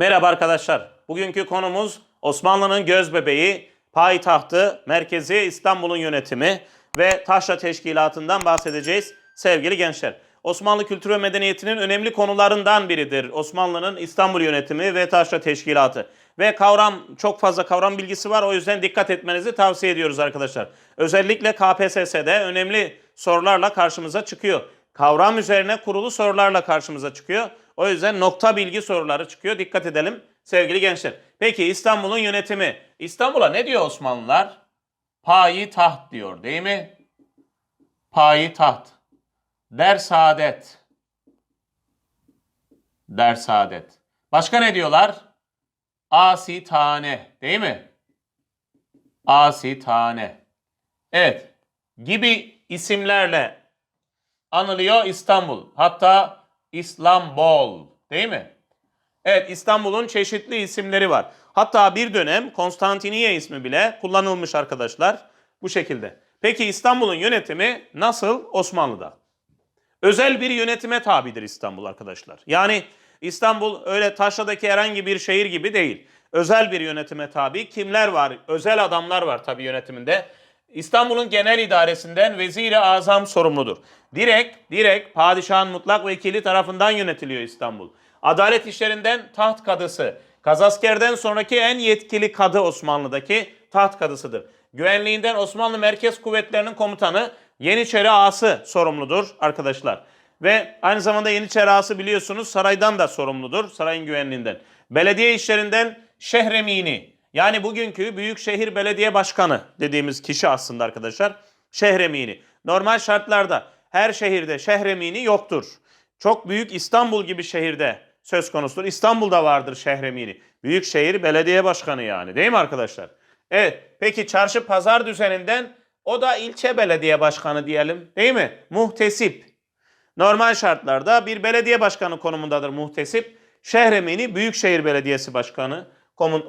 Merhaba arkadaşlar. Bugünkü konumuz Osmanlı'nın göz bebeği, payitahtı, merkezi İstanbul'un yönetimi ve taşra teşkilatından bahsedeceğiz sevgili gençler. Osmanlı kültürü ve medeniyetinin önemli konularından biridir. Osmanlı'nın İstanbul yönetimi ve taşra teşkilatı. Ve kavram çok fazla kavram bilgisi var o yüzden dikkat etmenizi tavsiye ediyoruz arkadaşlar. Özellikle KPSS'de önemli sorularla karşımıza çıkıyor. Kavram üzerine kurulu sorularla karşımıza çıkıyor. O yüzden nokta bilgi soruları çıkıyor. Dikkat edelim sevgili gençler. Peki İstanbul'un yönetimi. İstanbul'a ne diyor Osmanlılar? Payi taht diyor değil mi? Payi taht. Der saadet. Der saadet. Başka ne diyorlar? Asi tane değil mi? Asi tane. Evet. Gibi isimlerle anılıyor İstanbul. Hatta İslambol değil mi? Evet İstanbul'un çeşitli isimleri var. Hatta bir dönem Konstantiniye ismi bile kullanılmış arkadaşlar. Bu şekilde. Peki İstanbul'un yönetimi nasıl Osmanlı'da? Özel bir yönetime tabidir İstanbul arkadaşlar. Yani İstanbul öyle taşradaki herhangi bir şehir gibi değil. Özel bir yönetime tabi. Kimler var? Özel adamlar var tabi yönetiminde. İstanbul'un genel idaresinden vezir-i azam sorumludur. Direkt, direkt padişahın mutlak vekili tarafından yönetiliyor İstanbul. Adalet işlerinden taht kadısı. Kazasker'den sonraki en yetkili kadı Osmanlı'daki taht kadısıdır. Güvenliğinden Osmanlı Merkez Kuvvetleri'nin komutanı Yeniçeri Ağası sorumludur arkadaşlar. Ve aynı zamanda Yeniçeri Ağası biliyorsunuz saraydan da sorumludur. Sarayın güvenliğinden. Belediye işlerinden Şehremini yani bugünkü Büyükşehir Belediye Başkanı dediğimiz kişi aslında arkadaşlar. Şehremini. Normal şartlarda her şehirde Şehremini yoktur. Çok büyük İstanbul gibi şehirde söz konusudur. İstanbul'da vardır Şehremini. Büyükşehir Belediye Başkanı yani değil mi arkadaşlar? Evet peki çarşı pazar düzeninden o da ilçe belediye başkanı diyelim değil mi? Muhtesip. Normal şartlarda bir belediye başkanı konumundadır muhtesip. Şehremini Büyükşehir Belediyesi Başkanı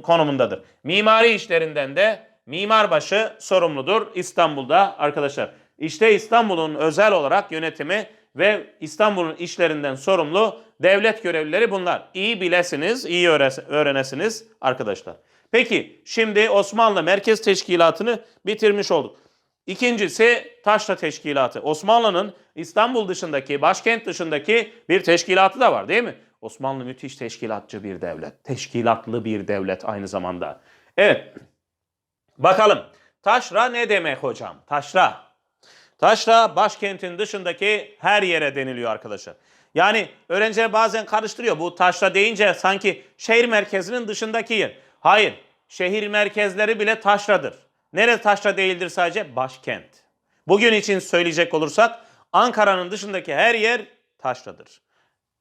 konumundadır. Mimari işlerinden de mimarbaşı sorumludur İstanbul'da arkadaşlar. İşte İstanbul'un özel olarak yönetimi ve İstanbul'un işlerinden sorumlu devlet görevlileri bunlar. İyi bilesiniz, iyi öğre- öğrenesiniz arkadaşlar. Peki şimdi Osmanlı Merkez Teşkilatı'nı bitirmiş olduk. İkincisi Taşra Teşkilatı. Osmanlı'nın İstanbul dışındaki, başkent dışındaki bir teşkilatı da var değil mi? Osmanlı müthiş teşkilatçı bir devlet. Teşkilatlı bir devlet aynı zamanda. Evet. Bakalım. Taşra ne demek hocam? Taşra. Taşra başkentin dışındaki her yere deniliyor arkadaşlar. Yani öğrenciler bazen karıştırıyor. Bu taşra deyince sanki şehir merkezinin dışındaki yer. Hayır. Şehir merkezleri bile taşradır. Nere taşra değildir sadece? Başkent. Bugün için söyleyecek olursak Ankara'nın dışındaki her yer taşradır.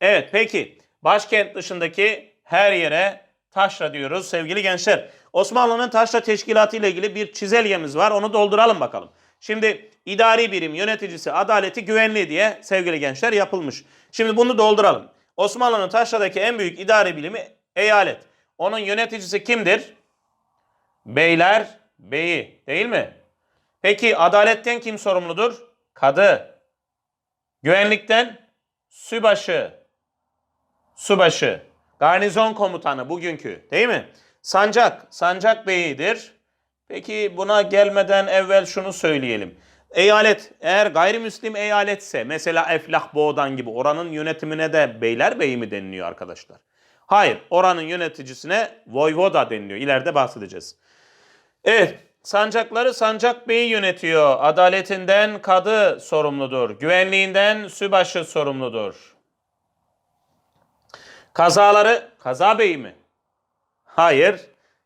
Evet peki başkent dışındaki her yere taşra diyoruz sevgili gençler. Osmanlı'nın taşra teşkilatı ile ilgili bir çizelgemiz var onu dolduralım bakalım. Şimdi idari birim yöneticisi adaleti güvenliği diye sevgili gençler yapılmış. Şimdi bunu dolduralım. Osmanlı'nın taşradaki en büyük idari birimi eyalet. Onun yöneticisi kimdir? Beyler beyi değil mi? Peki adaletten kim sorumludur? Kadı. Güvenlikten sübaşı. Subaşı. Garnizon komutanı bugünkü değil mi? Sancak. Sancak beyidir. Peki buna gelmeden evvel şunu söyleyelim. Eyalet eğer gayrimüslim eyaletse mesela Eflah Boğdan gibi oranın yönetimine de beylerbeyi mi deniliyor arkadaşlar? Hayır oranın yöneticisine voyvoda deniliyor. İleride bahsedeceğiz. Evet sancakları sancak beyi yönetiyor. Adaletinden kadı sorumludur. Güvenliğinden sübaşı sorumludur. Kazaları kaza beyi mi? Hayır.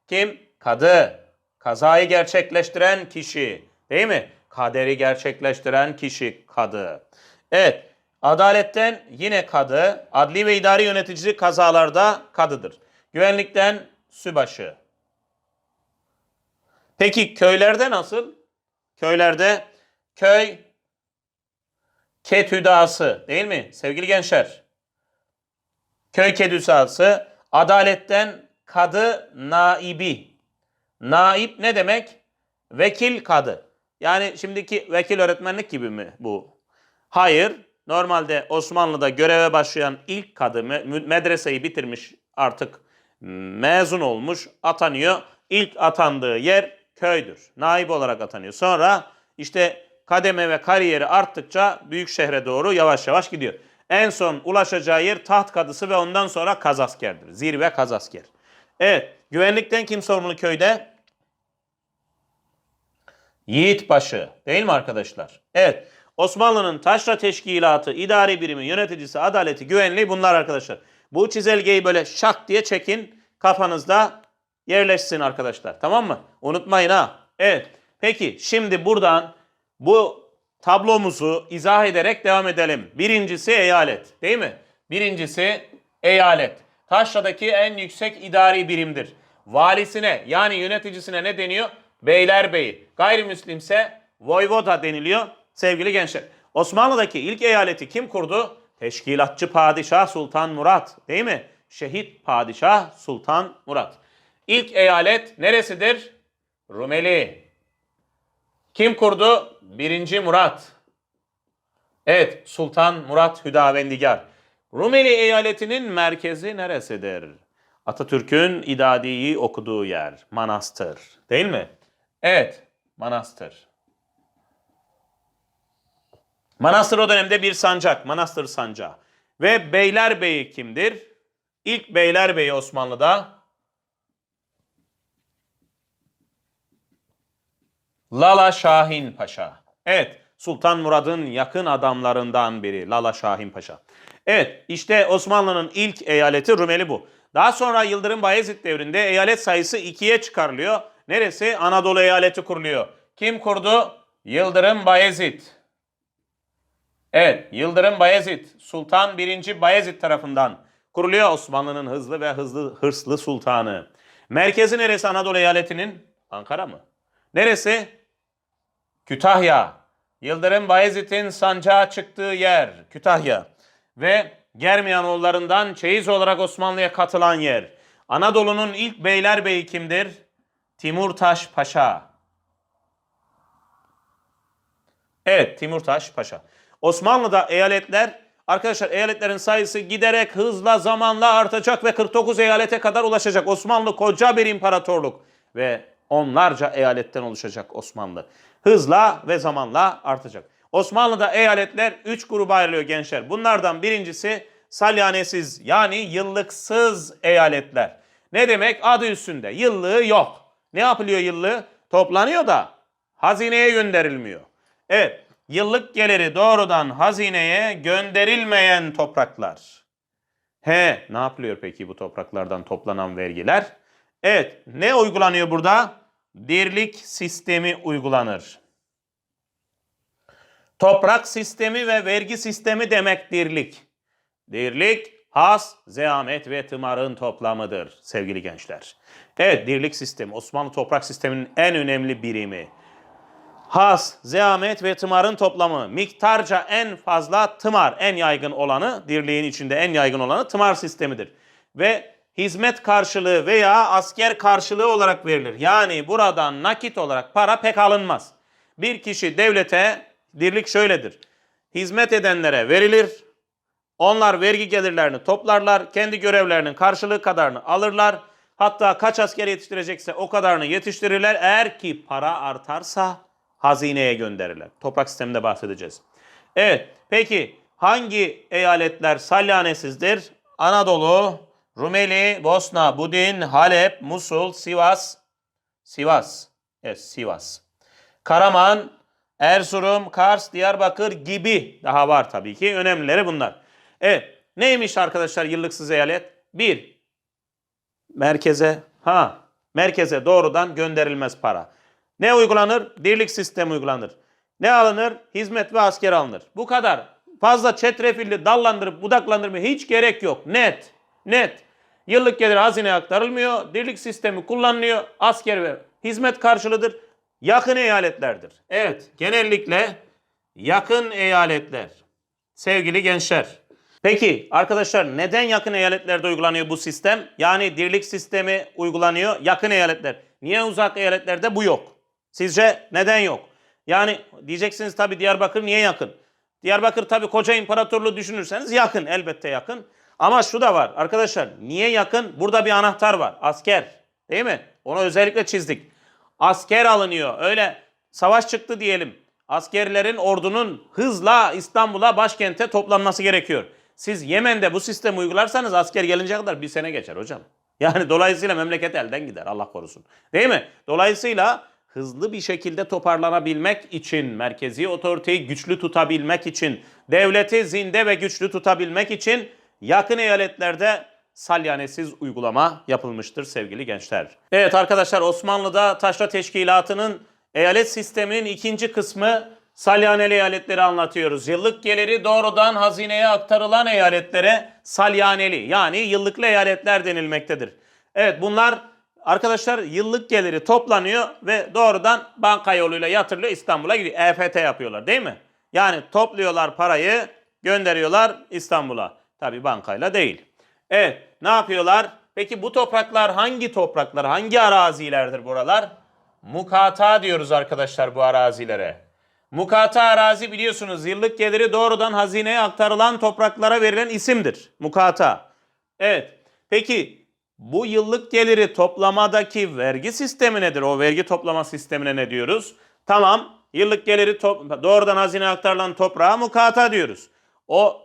Kim? Kadı. Kazayı gerçekleştiren kişi. Değil mi? Kaderi gerçekleştiren kişi kadı. Evet. Adaletten yine kadı. Adli ve idari yönetici kazalarda kadıdır. Güvenlikten sübaşı. Peki köylerde nasıl? Köylerde köy ketüdası değil mi sevgili gençler? Köy kedüsası adaletten kadı naibi. Naib ne demek? Vekil kadı. Yani şimdiki vekil öğretmenlik gibi mi bu? Hayır. Normalde Osmanlı'da göreve başlayan ilk kadı me- medreseyi bitirmiş artık mezun olmuş, atanıyor. İlk atandığı yer köydür. Naib olarak atanıyor. Sonra işte kademe ve kariyeri arttıkça büyük şehre doğru yavaş yavaş gidiyor. En son ulaşacağı yer taht kadısı ve ondan sonra kazaskerdir. Zirve kazasker. Evet, güvenlikten kim sorumlu köyde? Yiğitbaşı değil mi arkadaşlar? Evet. Osmanlı'nın taşra teşkilatı, idari birimi, yöneticisi, adaleti, güvenliği bunlar arkadaşlar. Bu çizelgeyi böyle şak diye çekin. Kafanızda yerleşsin arkadaşlar. Tamam mı? Unutmayın ha. Evet. Peki şimdi buradan bu tablomuzu izah ederek devam edelim. Birincisi eyalet değil mi? Birincisi eyalet. Taşra'daki en yüksek idari birimdir. Valisine yani yöneticisine ne deniyor? Beylerbeyi. Gayrimüslimse voyvoda deniliyor sevgili gençler. Osmanlı'daki ilk eyaleti kim kurdu? Teşkilatçı Padişah Sultan Murat değil mi? Şehit Padişah Sultan Murat. İlk eyalet neresidir? Rumeli. Kim kurdu? Birinci Murat. Evet, Sultan Murat Hüdavendigar. Rumeli eyaletinin merkezi neresidir? Atatürk'ün idadiyi okuduğu yer, Manastır. Değil mi? Evet, Manastır. Manastır o dönemde bir sancak, Manastır sancağı. Ve Beylerbeyi kimdir? İlk Beylerbeyi Osmanlı'da Lala Şahin Paşa. Evet, Sultan Murad'ın yakın adamlarından biri Lala Şahin Paşa. Evet, işte Osmanlı'nın ilk eyaleti Rumeli bu. Daha sonra Yıldırım Bayezid devrinde eyalet sayısı ikiye çıkarılıyor. Neresi? Anadolu eyaleti kuruluyor. Kim kurdu? Yıldırım Bayezid. Evet, Yıldırım Bayezid, Sultan 1. Bayezid tarafından kuruluyor Osmanlı'nın hızlı ve hızlı hırslı sultanı. Merkezi neresi Anadolu eyaletinin? Ankara mı? Neresi? Kütahya. Yıldırım Bayezid'in sancağa çıktığı yer Kütahya. Ve Germiyanoğullarından çeyiz olarak Osmanlı'ya katılan yer. Anadolu'nun ilk beylerbeyi kimdir? Timurtaş Paşa. Evet, Timurtaş Paşa. Osmanlı'da eyaletler, arkadaşlar eyaletlerin sayısı giderek hızla zamanla artacak ve 49 eyalete kadar ulaşacak. Osmanlı koca bir imparatorluk ve onlarca eyaletten oluşacak Osmanlı. Hızla ve zamanla artacak. Osmanlı'da eyaletler 3 gruba ayrılıyor gençler. Bunlardan birincisi salyanesiz yani yıllıksız eyaletler. Ne demek? Adı üstünde. Yıllığı yok. Ne yapılıyor yıllığı? Toplanıyor da hazineye gönderilmiyor. Evet, yıllık geliri doğrudan hazineye gönderilmeyen topraklar. He, ne yapılıyor peki bu topraklardan toplanan vergiler? Evet, ne uygulanıyor burada? Dirlik sistemi uygulanır. Toprak sistemi ve vergi sistemi demek dirlik. Dirlik, has, zeamet ve tımarın toplamıdır sevgili gençler. Evet, dirlik sistemi Osmanlı toprak sisteminin en önemli birimi. Has, zeamet ve tımarın toplamı. Miktarca en fazla tımar, en yaygın olanı, dirliğin içinde en yaygın olanı tımar sistemidir. Ve hizmet karşılığı veya asker karşılığı olarak verilir. Yani buradan nakit olarak para pek alınmaz. Bir kişi devlete, dirlik şöyledir. Hizmet edenlere verilir. Onlar vergi gelirlerini toplarlar. Kendi görevlerinin karşılığı kadarını alırlar. Hatta kaç asker yetiştirecekse o kadarını yetiştirirler. Eğer ki para artarsa hazineye gönderirler. Toprak sisteminde bahsedeceğiz. Evet, peki hangi eyaletler salyanesizdir? Anadolu, Rumeli, Bosna, Budin, Halep, Musul, Sivas, Sivas, evet Sivas. Karaman, Erzurum, Kars, Diyarbakır gibi daha var tabii ki. Önemlileri bunlar. Evet, neymiş arkadaşlar yıllıksız eyalet? Bir, merkeze, ha merkeze doğrudan gönderilmez para. Ne uygulanır? Dirlik sistemi uygulanır. Ne alınır? Hizmet ve asker alınır. Bu kadar. Fazla çetrefilli dallandırıp budaklandırmaya hiç gerek yok. Net. Net. Yıllık gelir hazineye aktarılmıyor. Dirlik sistemi kullanılıyor. Asker ve hizmet karşılıdır. Yakın eyaletlerdir. Evet. Genellikle yakın eyaletler. Sevgili gençler. Peki arkadaşlar neden yakın eyaletlerde uygulanıyor bu sistem? Yani dirlik sistemi uygulanıyor yakın eyaletler. Niye uzak eyaletlerde bu yok? Sizce neden yok? Yani diyeceksiniz tabii Diyarbakır niye yakın? Diyarbakır tabii koca imparatorluğu düşünürseniz yakın elbette yakın. Ama şu da var arkadaşlar. Niye yakın? Burada bir anahtar var. Asker. Değil mi? Onu özellikle çizdik. Asker alınıyor. Öyle savaş çıktı diyelim. Askerlerin ordunun hızla İstanbul'a başkente toplanması gerekiyor. Siz Yemen'de bu sistemi uygularsanız asker gelince kadar bir sene geçer hocam. Yani dolayısıyla memleket elden gider Allah korusun. Değil mi? Dolayısıyla hızlı bir şekilde toparlanabilmek için, merkezi otoriteyi güçlü tutabilmek için, devleti zinde ve güçlü tutabilmek için yakın eyaletlerde salyanesiz uygulama yapılmıştır sevgili gençler. Evet arkadaşlar Osmanlı'da taşra teşkilatının eyalet sisteminin ikinci kısmı salyaneli eyaletleri anlatıyoruz. Yıllık geliri doğrudan hazineye aktarılan eyaletlere salyaneli yani yıllıklı eyaletler denilmektedir. Evet bunlar arkadaşlar yıllık geliri toplanıyor ve doğrudan banka yoluyla yatırılıyor İstanbul'a gidiyor. EFT yapıyorlar değil mi? Yani topluyorlar parayı gönderiyorlar İstanbul'a. Tabi bankayla değil. Evet ne yapıyorlar? Peki bu topraklar hangi topraklar, hangi arazilerdir buralar? Mukata diyoruz arkadaşlar bu arazilere. Mukata arazi biliyorsunuz yıllık geliri doğrudan hazineye aktarılan topraklara verilen isimdir. Mukata. Evet. Peki bu yıllık geliri toplamadaki vergi sistemi nedir? O vergi toplama sistemine ne diyoruz? Tamam. Yıllık geliri doğrudan hazineye aktarılan toprağa mukata diyoruz. O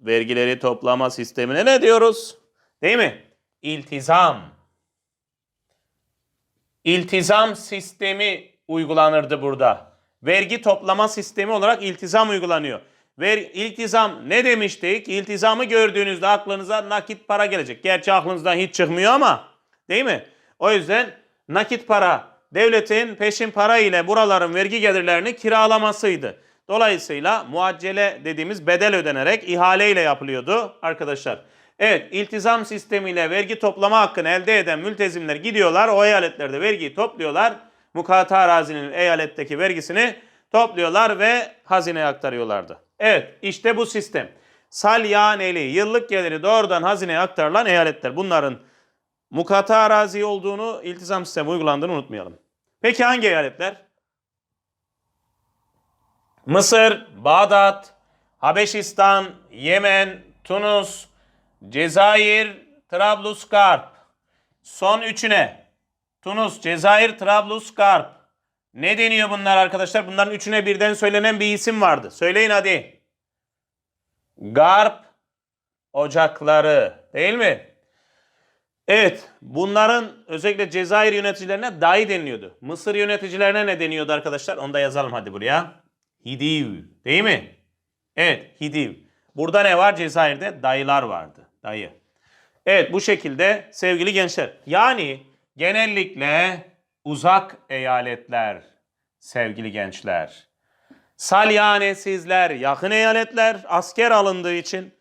vergileri toplama sistemine ne diyoruz? Değil mi? İltizam. İltizam sistemi uygulanırdı burada. Vergi toplama sistemi olarak iltizam uygulanıyor. Ver, iltizam ne demiştik? İltizamı gördüğünüzde aklınıza nakit para gelecek. Gerçi aklınızdan hiç çıkmıyor ama değil mi? O yüzden nakit para devletin peşin para ile buraların vergi gelirlerini kiralamasıydı. Dolayısıyla muaccele dediğimiz bedel ödenerek ihale ile yapılıyordu arkadaşlar. Evet iltizam sistemiyle vergi toplama hakkını elde eden mültezimler gidiyorlar o eyaletlerde vergiyi topluyorlar. Mukata arazinin eyaletteki vergisini topluyorlar ve hazineye aktarıyorlardı. Evet işte bu sistem. Salyaneli yıllık geliri doğrudan hazineye aktarılan eyaletler. Bunların mukata arazi olduğunu, iltizam sistemi uygulandığını unutmayalım. Peki hangi eyaletler? Mısır, Bağdat, Habeşistan, Yemen, Tunus, Cezayir, Trablusgarp. Son üçüne. Tunus, Cezayir, Trablusgarp. Ne deniyor bunlar arkadaşlar? Bunların üçüne birden söylenen bir isim vardı. Söyleyin hadi. Garp ocakları değil mi? Evet, bunların özellikle Cezayir yöneticilerine dayı deniliyordu. Mısır yöneticilerine ne deniyordu arkadaşlar? Onu da yazalım hadi buraya. Hidiv, değil mi? Evet, Hidiv. Burada ne var? Cezayir'de dayılar vardı. Dayı. Evet, bu şekilde sevgili gençler. Yani genellikle uzak eyaletler sevgili gençler. Salyanesizler, yakın eyaletler asker alındığı için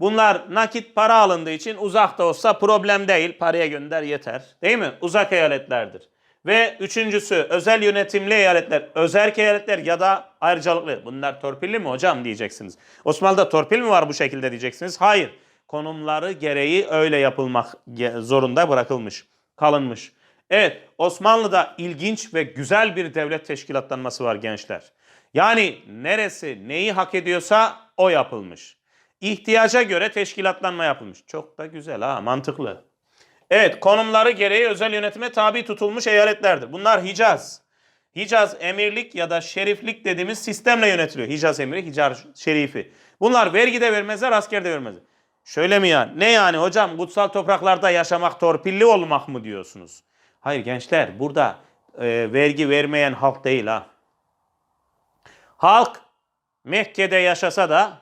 bunlar nakit para alındığı için uzakta olsa problem değil. Paraya gönder yeter. Değil mi? Uzak eyaletlerdir. Ve üçüncüsü özel yönetimli eyaletler, özerk eyaletler ya da ayrıcalıklı. Bunlar torpilli mi hocam diyeceksiniz. Osmanlı'da torpil mi var bu şekilde diyeceksiniz. Hayır. Konumları gereği öyle yapılmak zorunda bırakılmış, kalınmış. Evet, Osmanlı'da ilginç ve güzel bir devlet teşkilatlanması var gençler. Yani neresi neyi hak ediyorsa o yapılmış. İhtiyaca göre teşkilatlanma yapılmış. Çok da güzel ha, mantıklı. Evet, konumları gereği özel yönetime tabi tutulmuş eyaletlerdir. Bunlar Hicaz. Hicaz emirlik ya da şeriflik dediğimiz sistemle yönetiliyor. Hicaz emiri, Hicaz şerifi. Bunlar vergi de vermezler, asker de vermezler. Şöyle mi yani? Ne yani hocam kutsal topraklarda yaşamak torpilli olmak mı diyorsunuz? Hayır gençler burada e, vergi vermeyen halk değil ha. Halk Mekke'de yaşasa da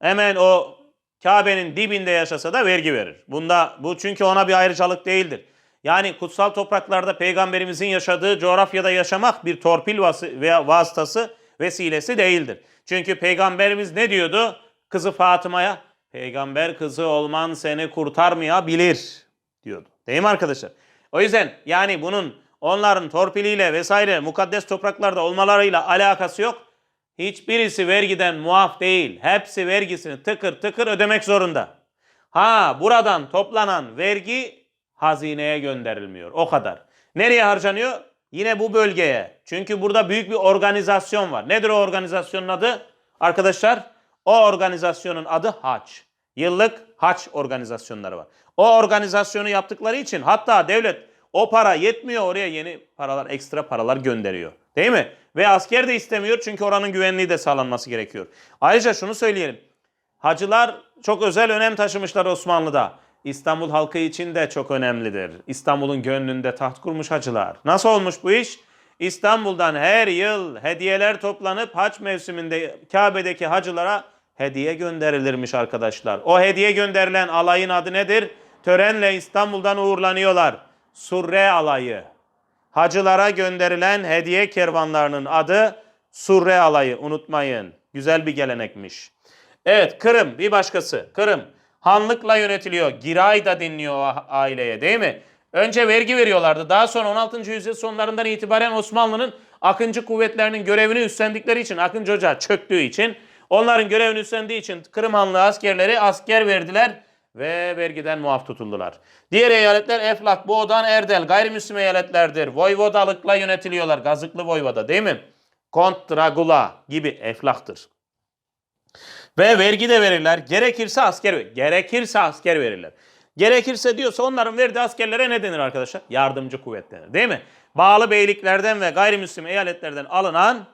hemen o Kabe'nin dibinde yaşasa da vergi verir. Bunda bu çünkü ona bir ayrıcalık değildir. Yani kutsal topraklarda peygamberimizin yaşadığı coğrafyada yaşamak bir torpil vası veya vasıtası vesilesi değildir. Çünkü peygamberimiz ne diyordu? Kızı Fatıma'ya peygamber kızı olman seni kurtarmayabilir diyordu. Değil mi arkadaşlar? O yüzden yani bunun onların torpiliyle vesaire mukaddes topraklarda olmalarıyla alakası yok. Hiçbirisi vergiden muaf değil. Hepsi vergisini tıkır tıkır ödemek zorunda. Ha buradan toplanan vergi hazineye gönderilmiyor. O kadar. Nereye harcanıyor? Yine bu bölgeye. Çünkü burada büyük bir organizasyon var. Nedir o organizasyonun adı? Arkadaşlar o organizasyonun adı hac. Yıllık haç organizasyonları var. O organizasyonu yaptıkları için hatta devlet o para yetmiyor oraya yeni paralar, ekstra paralar gönderiyor. Değil mi? Ve asker de istemiyor çünkü oranın güvenliği de sağlanması gerekiyor. Ayrıca şunu söyleyelim. Hacılar çok özel önem taşımışlar Osmanlı'da. İstanbul halkı için de çok önemlidir. İstanbul'un gönlünde taht kurmuş hacılar. Nasıl olmuş bu iş? İstanbul'dan her yıl hediyeler toplanıp haç mevsiminde Kabe'deki hacılara hediye gönderilirmiş arkadaşlar. O hediye gönderilen alayın adı nedir? Törenle İstanbul'dan uğurlanıyorlar. Surre alayı. Hacılara gönderilen hediye kervanlarının adı Surre alayı unutmayın. Güzel bir gelenekmiş. Evet Kırım bir başkası. Kırım hanlıkla yönetiliyor. Giray da dinliyor aileye değil mi? Önce vergi veriyorlardı. Daha sonra 16. yüzyıl sonlarından itibaren Osmanlı'nın Akıncı kuvvetlerinin görevini üstlendikleri için, Akıncı Ocağı çöktüğü için, onların görevini üstlendiği için Kırım Hanlığı askerleri asker verdiler ve vergiden muaf tutuldular. Diğer eyaletler Eflak, Boğdan, Erdel gayrimüslim eyaletlerdir. Voyvodalıkla yönetiliyorlar. Gazıklı Voyvoda değil mi? Kont, Dragula gibi Eflak'tır. Ve vergi de verirler. Gerekirse asker gerekirse asker verirler. Gerekirse diyorsa onların verdiği askerlere ne denir arkadaşlar? Yardımcı kuvvet denir. Değil mi? Bağlı beyliklerden ve gayrimüslim eyaletlerden alınan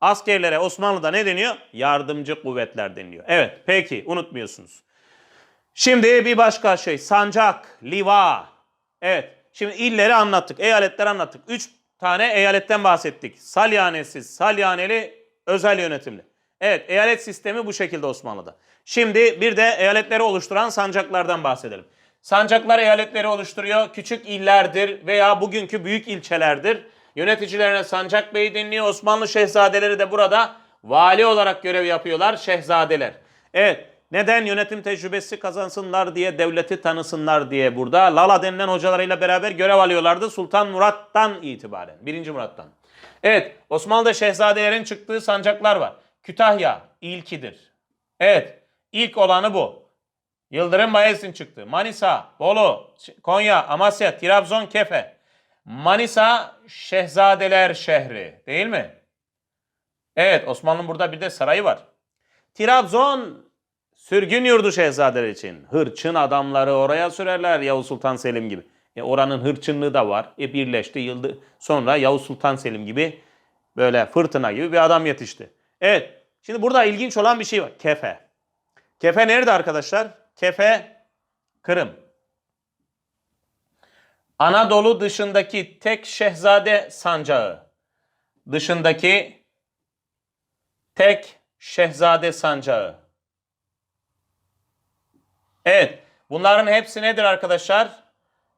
askerlere Osmanlı'da ne deniyor? Yardımcı kuvvetler deniliyor. Evet peki unutmuyorsunuz. Şimdi bir başka şey sancak, liva. Evet şimdi illeri anlattık, eyaletleri anlattık. Üç tane eyaletten bahsettik. Salyanesiz, salyaneli, özel yönetimli. Evet eyalet sistemi bu şekilde Osmanlı'da. Şimdi bir de eyaletleri oluşturan sancaklardan bahsedelim. Sancaklar eyaletleri oluşturuyor. Küçük illerdir veya bugünkü büyük ilçelerdir. Yöneticilerine sancak bey deniliyor. Osmanlı şehzadeleri de burada vali olarak görev yapıyorlar. Şehzadeler. Evet neden yönetim tecrübesi kazansınlar diye, devleti tanısınlar diye burada Lala denilen hocalarıyla beraber görev alıyorlardı Sultan Murat'tan itibaren. 1. Murat'tan. Evet Osmanlı'da şehzadelerin çıktığı sancaklar var. Kütahya ilkidir. Evet ilk olanı bu. Yıldırım Bayezid'in çıktı. Manisa, Bolu, Konya, Amasya, Trabzon, Kefe. Manisa Şehzadeler şehri değil mi? Evet Osmanlı'nın burada bir de sarayı var. Trabzon sürgün yurdu şehzadeler için. Hırçın adamları oraya sürerler Yavuz Sultan Selim gibi. E oranın hırçınlığı da var. E birleşti yıldı. Sonra Yavuz Sultan Selim gibi böyle fırtına gibi bir adam yetişti. Evet. Şimdi burada ilginç olan bir şey var. Kefe. Kefe nerede arkadaşlar? Kefe Kırım. Anadolu dışındaki tek şehzade sancağı. Dışındaki tek şehzade sancağı. Evet. Bunların hepsi nedir arkadaşlar?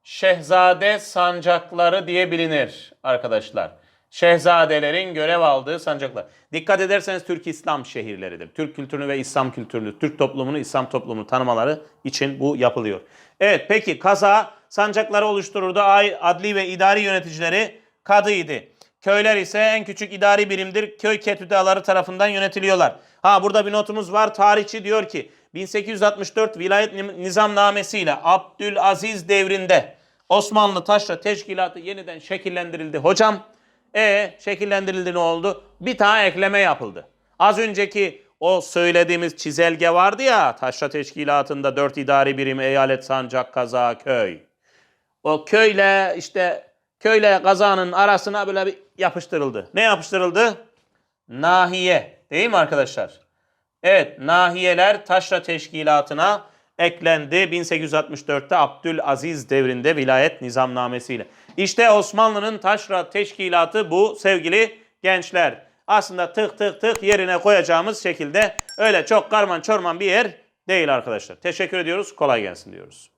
Şehzade sancakları diye bilinir arkadaşlar. Şehzadelerin görev aldığı sancaklar. Dikkat ederseniz Türk İslam şehirleridir. Türk kültürünü ve İslam kültürünü, Türk toplumunu, İslam toplumunu tanımaları için bu yapılıyor. Evet peki kaza sancakları oluştururdu. Adli ve idari yöneticileri kadıydı. Köyler ise en küçük idari birimdir. Köy ketüdaları tarafından yönetiliyorlar. Ha burada bir notumuz var. Tarihçi diyor ki 1864 vilayet nizamnamesi ile Abdülaziz devrinde Osmanlı Taşra Teşkilatı yeniden şekillendirildi. Hocam e şekillendirildi ne oldu? Bir tane ekleme yapıldı. Az önceki o söylediğimiz çizelge vardı ya Taşra Teşkilatı'nda dört idari birim eyalet sancak kaza köy. O köyle işte köyle kazanın arasına böyle bir yapıştırıldı. Ne yapıştırıldı? Nahiye değil mi arkadaşlar? Evet nahiyeler Taşra Teşkilatı'na eklendi 1864'te Abdülaziz devrinde vilayet nizamnamesiyle. İşte Osmanlı'nın taşra teşkilatı bu sevgili gençler. Aslında tık tık tık yerine koyacağımız şekilde öyle çok karman çorman bir yer değil arkadaşlar. Teşekkür ediyoruz. Kolay gelsin diyoruz.